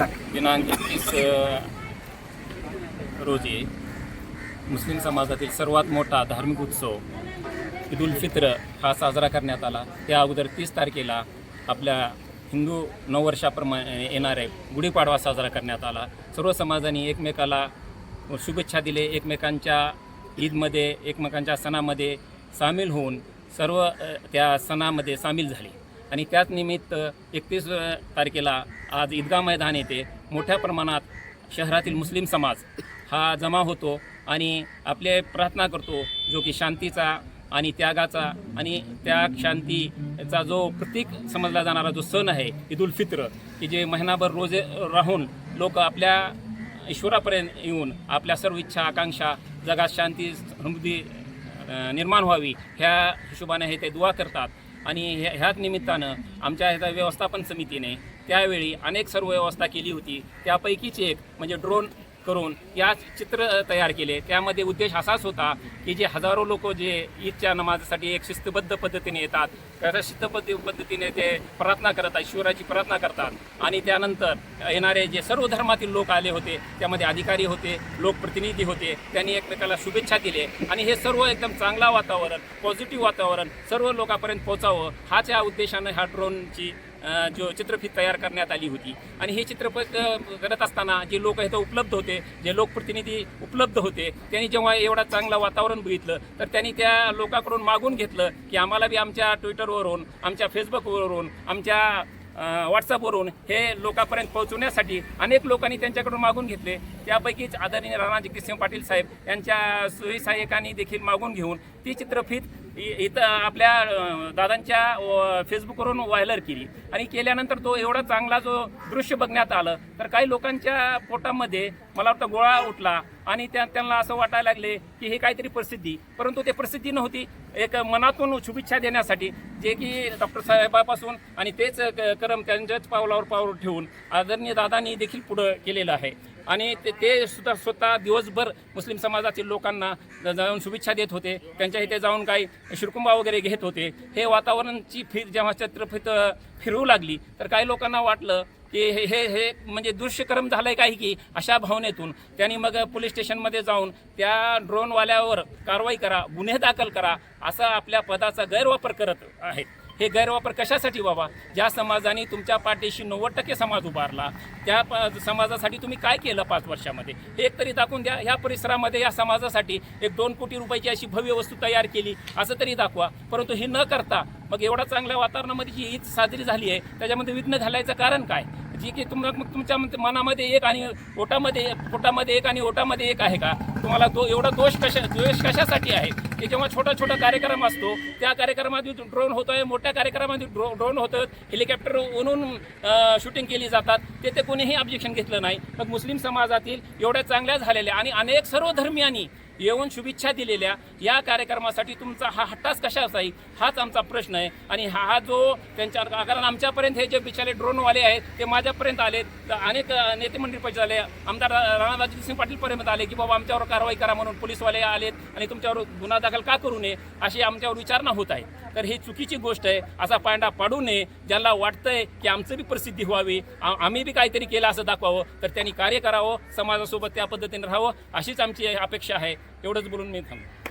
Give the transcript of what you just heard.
दिनांक एकतीस रोजी मुस्लिम समाजातील सर्वात मोठा धार्मिक उत्सव ईद उल फित्र हा साजरा करण्यात आला. त्या अगोदर तीस तारखेला आपल्या हिंदू नववर्षाप्रमाणे येणारे गुढीपाडवा साजरा करण्यात आला. सर्व समाजांनी एकमेकाला शुभेच्छा दिले. एकमेकांच्या ईदमध्ये एकमेकांच्या सणामध्ये सामील होऊन सर्व त्या सणामध्ये सामील झाले. आणि त्याच निमित्त एकतीस तारखेला आज ईदगा मैदान येथे मोठ्या प्रमाणात शहरातील मुस्लिम समाज हा जमा होतो आणि आपले प्रार्थना करतो जो की शांतीचा आणि त्यागाचा आणि त्याग शांतीचा जो प्रतीक समजला जाणारा जो सण आहे ईद उल फित्र की जे महिनाभर रोजे राहून लोक आपल्या ईश्वरापर्यंत येऊन आपल्या सर्व इच्छा आकांक्षा जगात शांती समृद्धी निर्माण व्हावी ह्या हिशोबाने हे ते दुवा करतात. आणि ह्या ह्याच निमित्तानं आमच्या ह्याच्या व्यवस्थापन समितीने त्यावेळी अनेक सर्व व्यवस्था केली होती. त्यापैकीच एक म्हणजे ड्रोन करून या चित्र तयार केले. त्यामध्ये उद्देश असाच होता की जे हजारो लोक जे ईदच्या नमाजासाठी एक शिस्तबद्ध पद्धतीने येतात शिस्तबद्ध पद्धतीने ते प्रार्थना करतात ईश्वराची प्रार्थना करतात. आणि त्यानंतर येणारे जे सर्व धर्मातील लोक आले होते त्यामध्ये अधिकारी होते लोकप्रतिनिधी होते त्यांनी एकमेकाला शुभेच्छा दिले. आणि हे सर्व एकदम चांगला वातावरण पॉझिटिव्ह वातावरण सर्व लोकांपर्यंत पोहोचावं हाच या उद्देशानं ह्या ड्रोनची जो चित्रफित तयार करण्यात आली होती. आणि हे चित्रपट करत असताना जे लोक इथं उपलब्ध होते जे लोकप्रतिनिधी उपलब्ध होते त्यांनी जेव्हा एवढा चांगलं वातावरण बघितलं तर त्यांनी त्या लोकांकडून मागून घेतलं की आम्हाला बी आमच्या ट्विटरवरून आमच्या फेसबुकवरून आमच्या व्हॉट्सअपवरून हे लोकांपर्यंत पोहोचवण्यासाठी अनेक लोकांनी त्यांच्याकडून मागून घेतले. त्यापैकीच आदरणीय राणा जगदीशसिंह पाटील साहेब यांच्या सुई सहाय्यकांनी देखील मागून घेऊन ती चित्रफित इथं आपल्या दादांच्या फेसबुकवरून व्हायरल केली. आणि केल्यानंतर तो एवढा चांगला जो दृश्य बघण्यात आलं तर काही लोकांच्या पोटामध्ये मला वाटतं गोळा उठला. आणि त्या त्यांना असं वाटायला लागले की हे काहीतरी प्रसिद्धी. परंतु ते प्रसिद्धी नव्हती. एक मनातून शुभेच्छा देण्यासाठी जे की डॉक्टर साहेबापासून आणि तेच करम त्यांच्याच पावलावर पाऊल ठेवून आदरणीय दादांनी देखील पुढं केलेलं आहे. आणि ते ते सुद्धा स्वतः दिवसभर मुस्लिम समाजातील लोकांना जाऊन शुभेच्छा देत होते. त्यांच्या इथे जाऊन काही शिरकुंबा वगैरे घेत होते. हे वातावरणची फिर जेव्हा छत्रफित फिरवू लागली तर काही लोकांना वाटलं की हे हे हे म्हणजे दृश्यक्रम झालंय काही की अशा भावनेतून. त्यांनी मग पोलीस स्टेशनमध्ये जाऊन त्या ड्रोनवाल्यावर कारवाई करा गुन्हे दाखल करा असा आपल्या पदाचा गैरवापर करत आहेत हे गैरवापर कशासाठी व्हावा ज्या समाजाने तुमच्या पाठीशी नव्वद टक्के समाज उभारला त्या प- समाजासाठी तुम्ही काय केलं पाच वर्षामध्ये? हे एक तरी दाखवून द्या ह्या परिसरामध्ये या समाजासाठी एक दोन कोटी रुपयाची अशी भव्य वस्तू तयार केली असं तरी दाखवा. परंतु हे न करता मग एवढा चांगल्या वातावरणामध्ये ही ईद साजरी झाली आहे त्याच्यामध्ये विघ्न घालायचं कारण काय? जी की तुम्हाला मग तुमच्या मनामध्ये एक आणि ओटामध्ये पोटामध्ये एक आणि ओटामध्ये एक आहे का? तुम्हाला दो एवढा दोष कशा द्वेष कशासाठी आहे की जेव्हा छोटा छोटा कार्यक्रम असतो त्या कार्यक्रमात ड्रोन होतो आहे मोठ्या कार्यक्रमात ड्रो ड्रोन होतं हेलिकॉप्टर ओनून शूटिंग केली जातात ते ते कोणीही ऑब्जेक्शन घेतलं नाही. मग मुस्लिम समाजातील एवढ्या चांगल्या झालेल्या आणि अनेक सर्व धर्मियांनी येऊन शुभेच्छा दिलेल्या या कार्यक्रमासाठी तुमचा हा हट्टास कशा असाई? हाच आमचा प्रश्न आहे. आणि हा हा जो त्यांच्या कारण आमच्यापर्यंत हे जे बिचारे ड्रोनवाले आहेत ते माझ्यापर्यंत आले तर अनेक नेते मंडळी पैसे आले. आमदार राणादाजी सिंग पाटीलपर्यंत आले की बाबा आमच्यावर कारवाई करा म्हणून पोलीसवाले आलेत आणि तुमच्यावर गुन्हा दाखल का करू नये? अशी आमच्यावर विचारणा होत आहे. तर ही चुकीची गोष्ट आहे. असा पांडा पाडू नये. ज्यांना वाटतंय की आमचं बी प्रसिद्धी व्हावी आम्ही बी काहीतरी केलं असं दाखवावं तर त्यांनी कार्य करावं समाजासोबत त्या पद्धतीने राहावं अशीच आमची अपेक्षा आहे. एवढंच बोलून मी थांबतो